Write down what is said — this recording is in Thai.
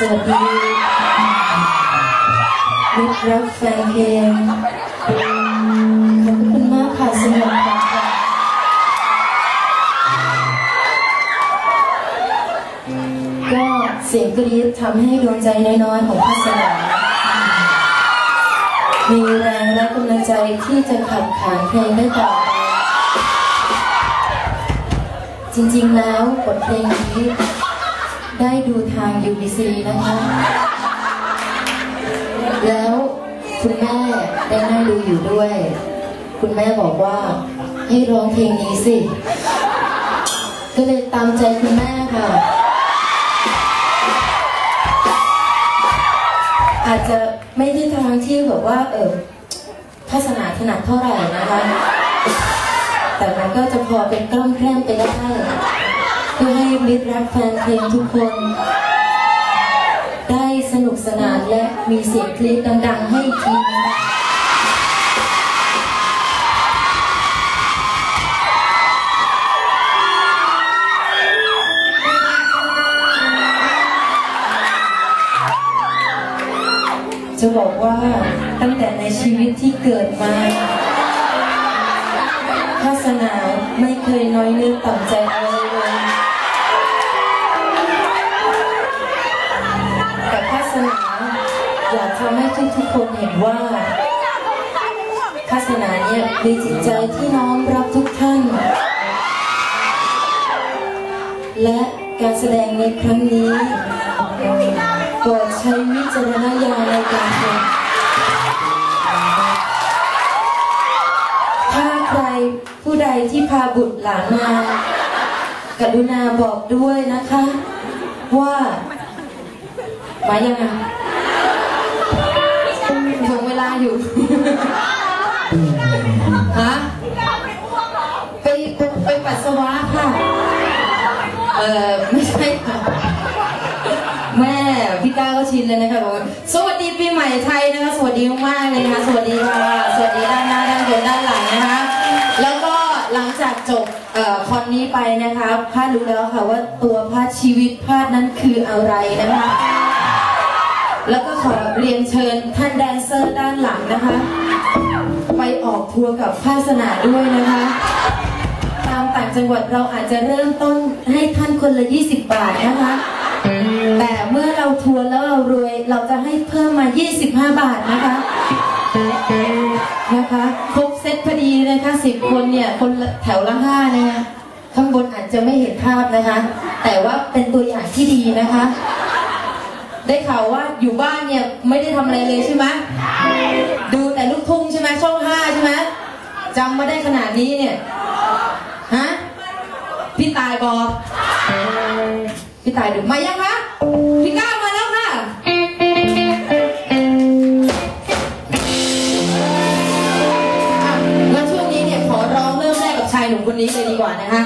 สวัสดีมิตรรักแฟนเพลงขอบคุณมากค่ะสนุกค่ะก็เสียงกรี๊ดทำให้ดวงใจน้อยๆของพัสนามีแรงและกำลังใจที่จะขับขานเพลงได้ต่อไปจริงๆแล้วบทเพลงนี้ ได้ดูทาง UBC นะคะ แล้วคุณแม่ได้นั่งดูอยู่ด้วย คุณแม่บอกว่า ให้ร้องเพลงนี้สิ ก็เลยตามใจคุณแม่ค่ะ อาจจะไม่ได้ทางที่แบบว่า เออภาสนาถนัดเท่าไหร่นะคะ แต่มันก็จะพอเป็นกล้องแคล่มไปได้ เพื่อให้มิตรรักแฟนเพลงทุกคน ได้สนุกสนานและมีเสียงกรี๊ดดังๆ ให้ทีนึงจะบอกว่าตั้งแต่ในชีวิตที่เกิดมาภาสนาไม่เคยน้อยเนื้อต่ำใจเลย อยากทำให้ทุกๆคนเห็นว่าภาสนาเนี่ยมีจิตใจที่น้อมรับทุกท่าน และการแสดงในครั้งนี้โปรดใช้วิจารณญาณในการชมถ้าใครผู้ใดที่พาบุตรหลานมากรุณาบอกด้วยนะคะ ว่ามายังไง อยู่ ฮะ ไปไปไปปัสสาวะค่ะ เออไม่ใช่ค่ะ แม่พี่ก้าก็ชินเลยนะคะบอกว่าสวัสดีปีใหม่ไทยนะคะ สวัสดีมากๆเลยนะคะสวัสดีค่ะสวัสดีด้านหน้าด้านบนด้านหลังนะคะ แล้วก็หลังจากจบเอ่อคอนนี้ไปนะคะพาดรู้แล้วค่ะว่าตัวพาดชีวิตพาดนั้นคืออะไรนะคะ แล้วก็ขอเรียนเชิญท่านแดนเซอร์ด้านหลังนะคะ ไปออกทัวร์กับภาสนาด้วยนะคะ ตามต่างจังหวัดเราอาจจะเริ่มต้นให้ท่านคนละ 20 บาทนะคะ แต่เมื่อเราทัวร์แล้วเรารวยเราจะให้เพิ่มมา 25 บาทนะคะนะคะครบเซตพอดีนะคะสิบคนเนี่ยคนแถวละห้านะคะข้างบนอาจจะไม่เห็นภาพนะคะ แต่ว่าเป็นตัวอย่างที่ดีนะคะ ได้ข่าวว่าอยู่บ้านเนี่ยไม่ได้ทำอะไรเลยใช่ไหมดูแต่ลูกทุ่งใช่ไหมช่องห้าใช่ไหมจำมาได้ขนาดนี้เนี่ยฮะพี่ตายบอกพี่ตายดูมายังคะพี่ก้าวมาแล้วค่ะ อะงั้นช่วงนี้เนี่ยขอร้องเริ่มแรกกับชายหนุ่มคนนี้เลยดีกว่านะคะ